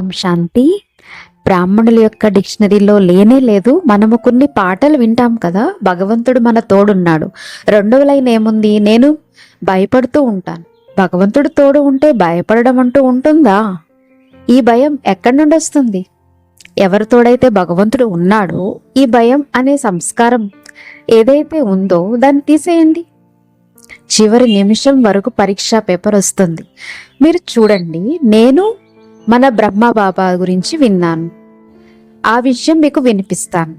ఓం శాంతి. బ్రాహ్మణుల యొక్క డిక్షనరీలో లేనే లేదు. మనము కొన్ని పాటలు వింటాం కదా భగవంతుడు మన తోడున్నాడు. రెండవ లైన్ ఏముంది? నేను భయపడుతూ ఉంటాను. భగవంతుడు తోడు ఉంటే భయపడడం అంటూ ఉంటుందా? ఈ భయం ఎక్కడి నుండి వస్తుంది? ఎవరి తోడైతే భగవంతుడు ఉన్నాడో ఈ భయం అనే సంస్కారం ఏదైతే ఉందో దాన్ని తీసేయండి. చివరి నిమిషం వరకు పరీక్ష పేపర్ వస్తుంది. మీరు చూడండి నేను మన బ్రహ్మ బాబా గురించి విన్నాను. ఆ విషయం మీకు వినిపిస్తాను.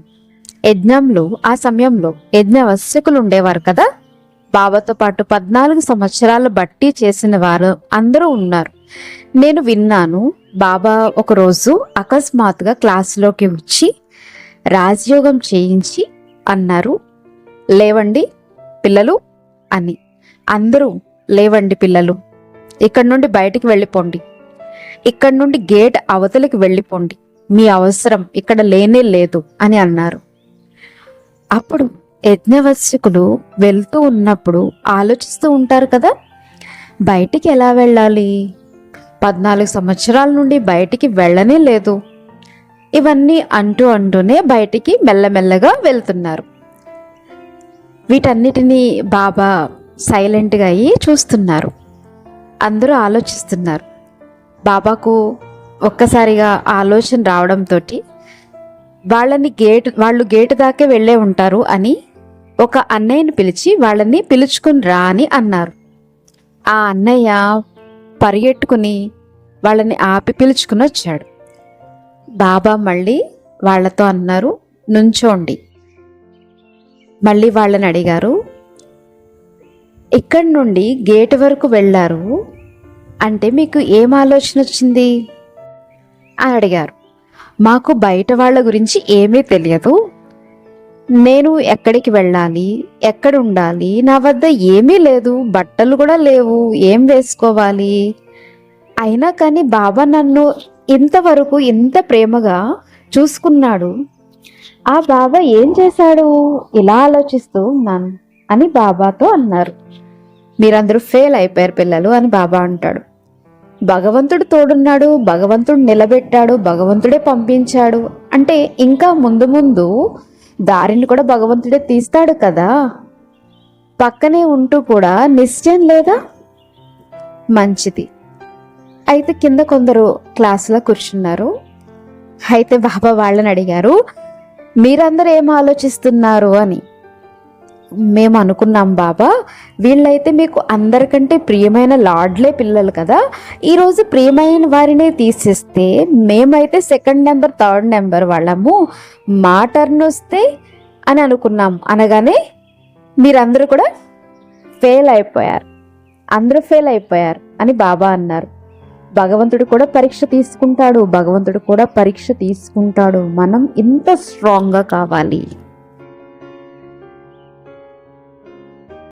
యజ్ఞంలో ఆ సమయంలో యజ్ఞవశ్యకులు ఉండేవారు కదా? బాబాతో పాటు పద్నాలుగు సంవత్సరాలు బట్టి చేసిన వారు అందరూ ఉన్నారు. నేను విన్నాను బాబా ఒకరోజు అకస్మాత్తుగా క్లాసులోకి వచ్చి రాజయోగం చేయించి అన్నారు లేవండి పిల్లలు అని. అందరూ లేవండి పిల్లలు ఇక్కడ నుండి బయటికి వెళ్ళిపోండి. ఇక్కడ నుండి గేట్ అవతలికి వెళ్ళిపోండి. మీ అవసరం ఇక్కడ లేనే లేదు అని అన్నారు. అప్పుడు యజ్ఞవశ్యకులు వెళ్తూ ఉన్నప్పుడు ఆలోచిస్తూ ఉంటారు కదా బయటికి ఎలా వెళ్ళాలి? పద్నాలుగు సంవత్సరాల నుండి బయటికి వెళ్ళనే లేదు. ఇవన్నీ అంటూ అంటూనే బయటికి మెల్లమెల్లగా వెళ్తున్నారు. వీటన్నిటినీ బాబా సైలెంట్గా అయ్యి చూస్తున్నారు. అందరూ ఆలోచిస్తున్నారు. బాబాకు ఒక్కసారిగా ఆలోచన రావడంతో వాళ్ళని గేట్ వాళ్ళు గేటు దాకే వెళ్ళే ఉంటారు అని ఒక అన్నయ్యని పిలిచి వాళ్ళని పిలుచుకుని రా అని అన్నారు. ఆ అన్నయ్య పరిగెట్టుకుని వాళ్ళని ఆపి పిలుచుకుని వచ్చాడు. బాబా మళ్ళీ వాళ్ళతో అన్నారు నుంచోండి. మళ్ళీ వాళ్ళని అడిగారు ఇక్కడి నుండి గేట్ వరకు వెళ్ళారు అంటే మీకు ఏం ఆలోచన వచ్చింది? అని అడిగారు. మాకు బయట వాళ్ళ గురించి ఏమీ తెలియదు. నేను ఎక్కడికి వెళ్ళాలి ఎక్కడ ఉండాలి నా వద్ద ఏమీ లేదు బట్టలు కూడా లేవు ఏం వేసుకోవాలి? అయినా కానీ బాబా నన్ను ఇంతవరకు ఇంత ప్రేమగా చూసుకున్నాడు. ఆ బాబా ఏం చేశాడు? ఇలా ఆలోచిస్తూ ఉన్నాను అని బాబాతో అన్నారు. మీరందరూ ఫెయిల్ అయిపోయారు పిల్లలు అని బాబా అంటాడు. భగవంతుడు తోడున్నాడు భగవంతుడు నిలబెట్టాడు భగవంతుడే పంపించాడు. అంటే ఇంకా ముందు ముందు దారిని కూడా భగవంతుడే తీస్తాడు కదా. పక్కనే ఉంటూ కూడా నిశ్చయం లేదా? మంచిది. అయితే కింద కొందరు క్లాసులో కూర్చున్నారు. అయితే బాబా వాళ్ళని అడిగారు మీరందరూ ఏం ఆలోచిస్తున్నారు? అని. మేము అనుకున్నాం బాబా. వీళ్ళైతే మీకు అందరికంటే ప్రియమైన లార్డ్లే పిల్లలు కదా. ఈరోజు ప్రియమైన వారినే తీసేస్తే మేమైతే సెకండ్ నెంబర్ థర్డ్ నెంబర్ వాళ్ళము. మా టర్న్ వస్తే అని అనుకున్నాం. అనగానే మీరందరూ కూడా ఫెయిల్ అయిపోయారు. అందరూ ఫెయిల్ అయిపోయారు అని బాబా అన్నారు. భగవంతుడు కూడా పరీక్ష తీసుకుంటాడు. భగవంతుడు కూడా పరీక్ష తీసుకుంటాడు. మనం ఇంత స్ట్రాంగ్గా కావాలి.